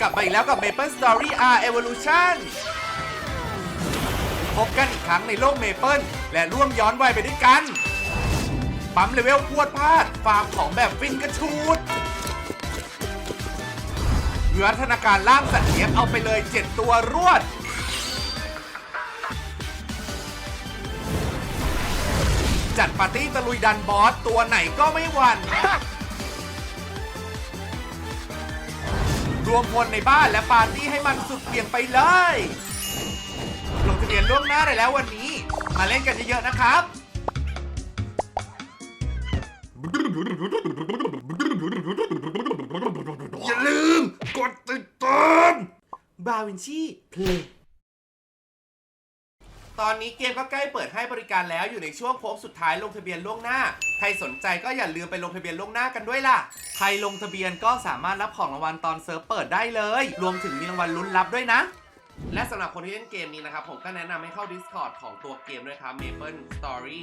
กลับมาอีกแล้วกับ Maple Story R Evolution พบกันอีกครั้งในโลกเมเปิลและร่วมย้อนวัยไปด้วยกัน ปั๊มเลเวลพวดพลาด ฟาร์มของแบบฟินกระชูดวิวัฒนาการล่างสัตว์เลี้ยงเอาไปเลย 7 ตัวรวด จัดปาร์ตี้ตะลุยดันบอส ตัวไหนก็ไม่หวั่น รวมพลในบ้านและปาร์ตี้ให้มันสุดเปลี่ยนไปเลย ลงทะเบียนล่วงหน้าได้แล้ววันนี้ มาเล่นกันเยอะๆนะครับ อย่าลืม กดติดตามบาวินชีเพลย์ ตอนนี้เกมก็ใกล้เปิดให้บริการแล้วอยู่ในช่วงโค้งสุดท้ายลงทะเบียนล่วงหน้า ใครสนใจก็อย่าลืมไปลงทะเบียนล่วงหน้ากันด้วยล่ะ ใครลงทะเบียนก็สามารถรับของรางวัลตอนเซิร์ฟเปิดได้เลย รวมถึงมีรางวัลลุ้นรับด้วยนะ และสำหรับคนที่เล่นเกมนี้นะครับ ผมก็แนะนำให้เข้า Discord ของตัวเกมด้วยครับ Maple Story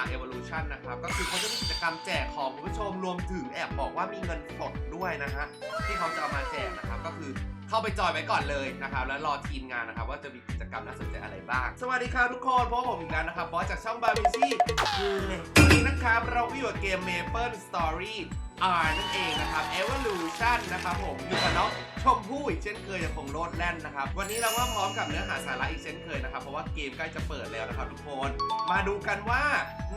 R Evolution นะครับ ก็คือเขาจะมีกิจกรรมแจกของคุณผู้ชมรวมถึงแอบบอกว่ามีเงินสดด้วยนะฮะที่เขาจะเอามาแจกนะครับก็คือเข้าไปจอยไว้ก่อนเลยนะครับ แล้วรอทีมงานนะครับ ว่าจะมีกิจกรรมน่าสนใจอะไรบ้าง สวัสดีครับทุกคนพบผมอีกแล้วนะครับบอสจากช่องบาร์บีซี่วันนี้นะครับเราอยู่กับเกม Maple Story R นั่นเองนะครับ Evolution นะครับผมอยู่กับน้องชมพู่อีกเช่นเคยยังคงโลดแล่นนะครับ วันนี้เราก็พร้อมกับเนื้อหาสาระอีกเช่นเคยนะครับ เพราะว่าเกมใกล้จะเปิดแล้วนะครับทุกคน มาดูกันว่า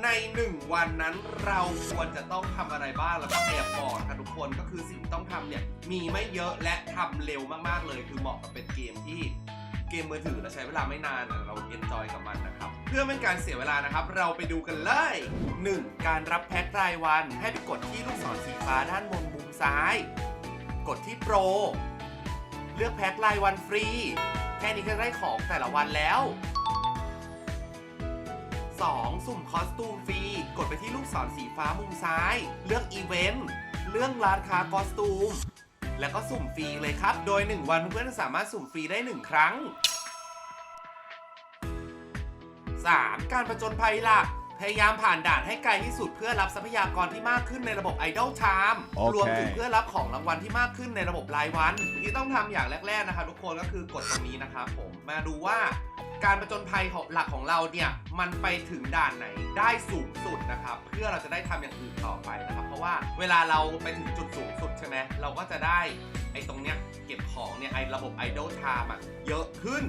ใน 1 วันนั้นเราควรจะต้องทำอะไรบ้างแล้วก็แอบบอกนะครับทุกคนก็คือสิ่งต้องทำเนี่ยมีไม่เยอะและทำเร็วมากๆเลย คือเหมาะกับเป็นเกมที่เกมมือถือเราใช้เวลาไม่นานเราเอนจอยกับมันนะครับ พื่อไม่เป็นการเสียเวลานะครับ เราไปดูกันเลย 1. การรับแพ็ครายวัน ให้ไปกดที่ลูกศรสีฟ้าด้านบนมุมซ้าย กดที่โปร เลือกแพ็ครายวันฟรี แค่นี้ก็ได้ของแต่ละวันแล้ว 2. สุ่มคอสตูมฟรี กดไปที่ลูกศรสีฟ้ามุมซ้าย เลือกอีเวนต์ เลือกร้านค้าคอสตูม แล้วก็สุ่มฟรีเลยครับ โดย 1 วันเพื่อนสามารถสุ่มฟรีได้ 1 ครั้ง 3. การประจนภัยล่ะพยายามผ่านด่านให้ไกลที่สุดเพื่อรับทรัพยากรที่มากขึ้นในระบบ Idol Time โอเครวมถึงเพื่อรับของรางวัลที่มากขึ้นในระบบรายวัน ที่ต้องทำอย่างแรก ๆนะครับทุกคนก็คือกดตรงนี้นะครับผมมาดูว่าการประจนภัยของหลักของเราเนี่ย มันไปถึงด่านไหนได้สูงสุดนะครับ เพื่อเราจะได้ทำอย่างอื่นต่อไปนะครับ เพราะว่าเวลาเราไปถึงจุดสูงสุดใช่ไหมเราก็จะได้ไอ้ตรงเนี้ยเก็บของเนี่ยไอ้ระบบ Idol Time อะเยอะขึ้น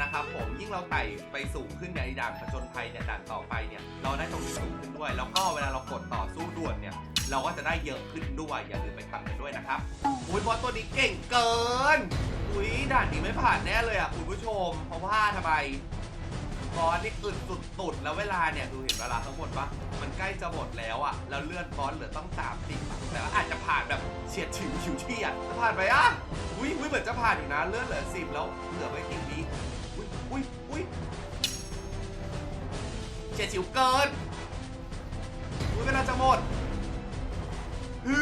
นะครับผมยิ่งเราไต่ไปสูงขึ้นในด่านผจญภัยเนี่ยด่านต่อไปเนี่ยเราได้ตรงนี้สูงขึ้นด้วย แล้วก็เวลาเรากดต่อสู้ด่วนเนี่ยเราก็จะได้เยอะขึ้นด้วยอย่าลืมไปทำกันด้วยนะครับอุ้ยบอสตัวนี้เก่งเกินอุ้ยด่านนี้ไม่ผ่านแน่เลยอะคุณผู้ชม เพราะว่าทำไมบอสนี่อึดสุดตุดๆแล้วเวลาเนี่ยดูเห็นเวลาทั้งหมดปะมันใกล้จะหมดแล้วอะแล้วเลื่อนบอสเหลือต้องสามสิบแต่ว่าอาจจะผ่านแบบเฉียดฉิวฉิวเฉียดจะผ่านไปอะอุ้ยอุ้ยเหมือนจะผ่านอยู่นะเลื่อนเหลือสิบแล้วเหลือไม่กี่วิ อุ้ยอุ้ยเฉียดฉิวเกินอุ้ยเวลาจะหมดฮื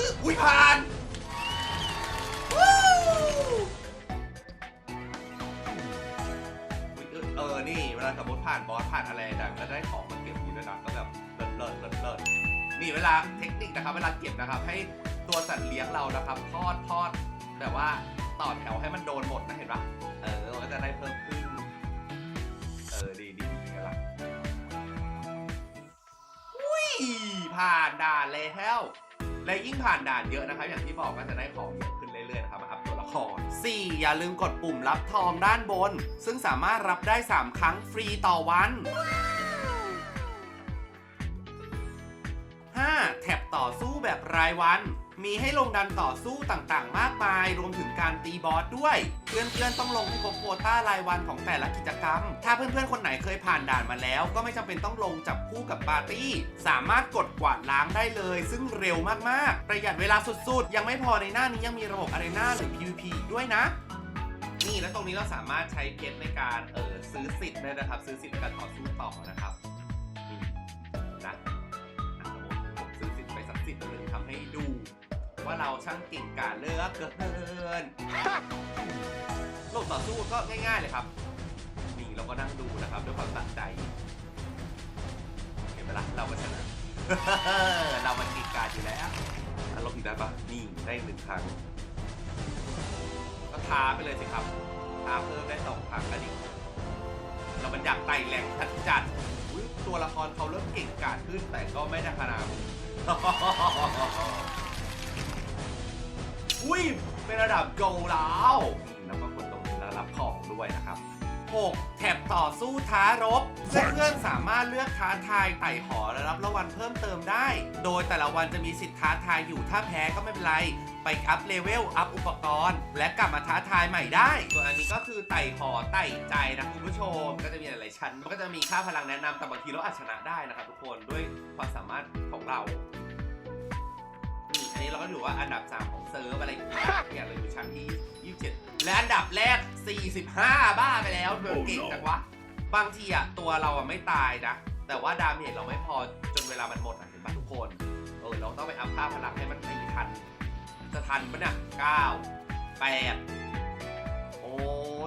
ออุ้ยผ่านเออ นี่ เวลาสมมติผ่านบอสผ่านอะไรดังแล้วได้ของมาเก็บอยู่ด้วยนะก็แบบเลิศเลิศเลิศเลิศนี่เวลาเทคนิคนะครับ เวลาเก็บนะครับ ให้ตัวสัตว์เลี้ยงเรานะครับทอดทอดแต่ว่าต่อแถวให้มันโดนหมดนะเห็นปะเออก็จะได้เพิ่ม ผ่านด่านแล้วและยิ่งผ่านด่านเยอะนะครับ อย่างที่บอกก็จะได้ของเยอะขึ้นเรื่อยๆนะครับมาอัพตัวละคร 4. อย่าลืมกดปุ่มรับทองด้านบน ซึ่งสามารถรับได้ 3 ครั้งฟรีต่อวัน 5. แท็บต่อสู้แบบรายวัน มีให้ลงดันต่อสู้ต่างๆ มากมาย รวมถึงการตีบอสด้วย เพื่อนๆ ต้องลงให้ครบโควต้ารายวันของแต่ละกิจกรรม ถ้าเพื่อนๆ คนไหนเคยผ่านด่านมาแล้ว ก็ไม่จำเป็นต้องลงจับคู่กับปาร์ตี้ สามารถกดกวาดล้างได้เลย ซึ่งเร็วมากๆ ประหยัดเวลาสุดๆ ยังไม่พอในหน้านี้ยังมีระบบอารีนาหรือ PVP ด้วยนะนี่แล้วตรงนี้เราสามารถใช้เพชรในการเออซื้อสิทธิ์ได้นะครับ ซื้อสิทธิ์ในการต่อสู้ต่อนะครับ ว่าเราช่างเก่งกาจเหลือกเกินโลกต่อสู้ก็ง่าย ๆเลยครับ นี่เราก็นั่งดูนะครับด้วยความตั้งใจ เห็นไหมล่ะเราก็ชนะเรามันเก่งกาจอยู่แล้วอารมณ์อีกได้ปะนี่ได้หนึ่งครั้งก็ท้าไปเลยสิครับท้าเพิ่มได้สองครั้งก็ดีเรามันอยากไต่แหล่งทัดจัดอุ๊ยตัวละครเขาเริ่มเก่งกาจขึ้นแต่ก็ไม่ได้ขนาดนั้น อุ้ย เป็นระดับโกลแล้วแล้วก็กดตรงนี้แล้วรับของด้วยนะครับ 6. แถบต่อสู้ท้ารบเพื่อนสามารถเลือกท้าทายไต่หอและรับรางวัลเพิ่มเติมได้ โดยแต่ละวันจะมีสิทธิ์ท้าทายอยู่ถ้าแพ้ก็ไม่เป็นไร ไปอัพเลเวล อัพอุปกรณ์ และกลับมาท้าทายใหม่ได้ ส่วนอันนี้ก็คือไต่หอไต่ใจนะคุณผู้ชม ก็จะมีหลายๆชั้น มันก็จะมีค่าพลังแนะนำแต่บางทีเราอาจชนะได้นะครับทุกคนด้วยความสามารถของเรา ก็ถือว่าอันดับ 3 ของเซิร์ฟอะไรอย่างเงี้ยเนี่ยเราอยู่ชั้นที่ 27 และอันดับแรก 45 บ้าไปแล้วเดินเก่งจังวะ บางทีอะตัวเราอะไม่ตายนะ แต่ว่าดาเมจเราไม่พอจนเวลามันหมดอะเห็นปะทุกคน เออเราต้องไปอัพค่าพลังให้มันตีทัน จะทันปะเนี่ย9 8โอ้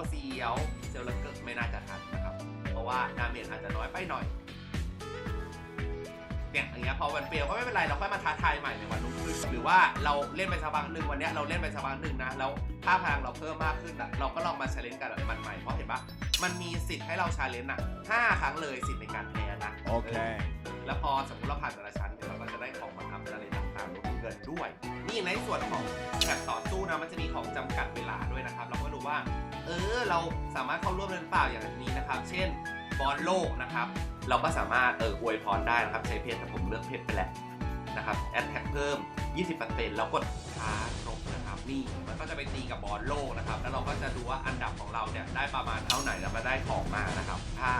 เสียวเซลล์แล้วเกิดไม่น่าจะทันนะครับ เพราะว่าดาเมจอาจจะน้อยไปหน่อย เนี่ยอย่างเงี้ยพอวันเฟลก็ไม่เป็นไรเราค่อยมาท้าทายใหม่ในวันรุ่งขึ้นหรือว่าเราเล่นไปสักพักหนึ่งวันเนี้ยเราเล่นไปสักพักหนึ่งนะแล้วค่าพลังเราเพิ่มมากขึ้นอะเราก็ลองมาชาเลนจ์กันแบบมันใหม่เพราะเห็นปะมันมีสิทธิ์ให้เราชาเลนจ์อะห้าครั้งเลยสิทธิ์ในการแพ้นะ Okay. แล้วพอสมมติเราผ่านแต่ละชั้นเนี่ยเราก็จะได้ของมาทำอะไรต่างๆรวมถึงเงินด้วย นี่ในส่วนของแถบต่อสู้นะมันจะมีของจำกัดเวลาด้วยนะครับ เราก็ดูว่า เออเราสามารถเข้าร่วมได้หรือเปล่าอย่างนี้นะครับ เช่น บอลโลกนะครับ เราก็สามารถเอออวยพรได้นะครับ ใช้เพจแต่ผมเลือกเพจไปแหละนะครับแอดแท็กเพิ่ม 20%แล้วกดท้าครบนะครับนี่มันก็จะไปตีกับบอลโลกนะครับ แล้วเราก็จะดูว่าอันดับของเราเนี่ยได้ประมาณเท่าไหร่แล้วมาได้ของมานะครับ ถ้า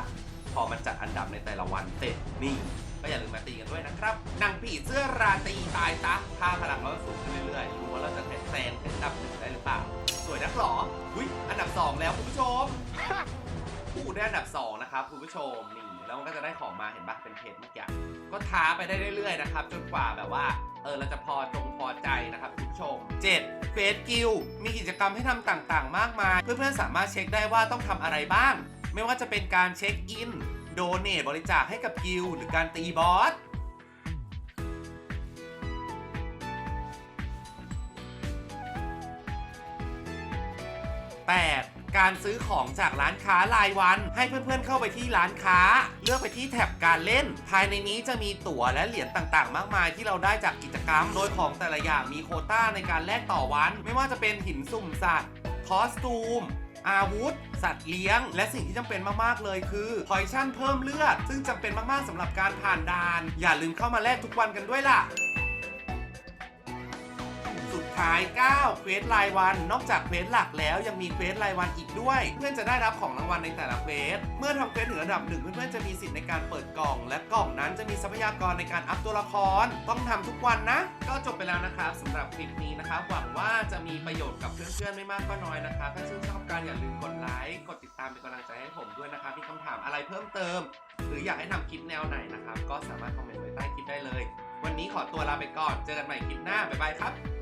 พอมันจัดอันดับในแต่ละวันเสร็จนี่ก็อย่าลืมมาตีกันด้วยนะครับนางผีเสื้อราตรีตายซะค่าพลังเราสูงขึ้นเรื่อยๆดูว่าเราจะแซงถึงอันดับหนึ่งได้หรือเปล่า สวยนักหรออุ้ยอันดับ2แล้วคุณผู้ชมูได้อันดับ 2 นะครับคุณผู้ชมนี่แล้วมันก็จะได้ของมาเห็นปะเป็นเพจเมื่อกี้ก็ท้าไปได้เรื่อยๆนะครับ จนกว่าแบบว่าเออเราจะพอจงพอใจนะครับคุณผู้ชม 7. เฟสกิลมีกิจกรรมให้ทำต่างๆ มากมาย เพื่อนๆสามารถเช็คได้ว่าต้องทำอะไรบ้าง ไม่ว่าจะเป็นการเช็คอินโดเนทบริจาคให้กับกิลหรือการตีบอส 8. การซื้อของจากร้านค้ารายวัน ให้เพื่อนๆเข้าไปที่ร้านค้า เลือกไปที่แท็บการเล่น ภายในนี้จะมีตั๋วและเหรียญต่างๆ มากมายที่เราได้จากกิจกรรม โดยของแต่ละอย่างมีโคต้าในการแลกต่อวัน ไม่ว่าจะเป็นหินสุ่มสัตว์คอสตูมอาวุธ สัตว์เลี้ยง และสิ่งที่จำเป็นมาก ๆ เลยคือพอยชั่นเพิ่มเลือด ซึ่งจำเป็นมาก ๆสำหรับการผ่านด่าน อย่าลืมเข้ามาแลกทุกวันกันด้วยล่ะ สุดท้าย 9 เควสรายวัน นอกจากเควสหลักแล้วยังมีเควสรายวันอีกด้วย เพื่อนจะได้รับของรางวัลในแต่ละเควส เมื่อทำเควสถึงระดับหนึ่งเพื่อนๆจะมีสิทธิ์ในการเปิดกล่อง และกล่องนั้นจะมีทรัพยากรในการอัพตัวละคร ต้องทำทุกวันนะ ก็จบไปแล้วนะครับสำหรับคลิปนี้นะครับหวังว่าจะมีประโยชน์กับเพื่อนๆไม่มากก็น้อยนะครับถ้าชื่นชอบการอย่าลืมกดไลค์กดติดตามเป็นกำลังใจให้ผมด้วยนะครับมีคำถามอะไรเพิ่มเติม หรืออยากให้ทำคลิปแนวไหนนะครับก็สามารถคอมเมนต์ไว้ใต้คลิปได้เลย วันนี้ขอตัวลาไปก่อน เจอกันใหม่คลิปหน้า บ๊ายบายครับ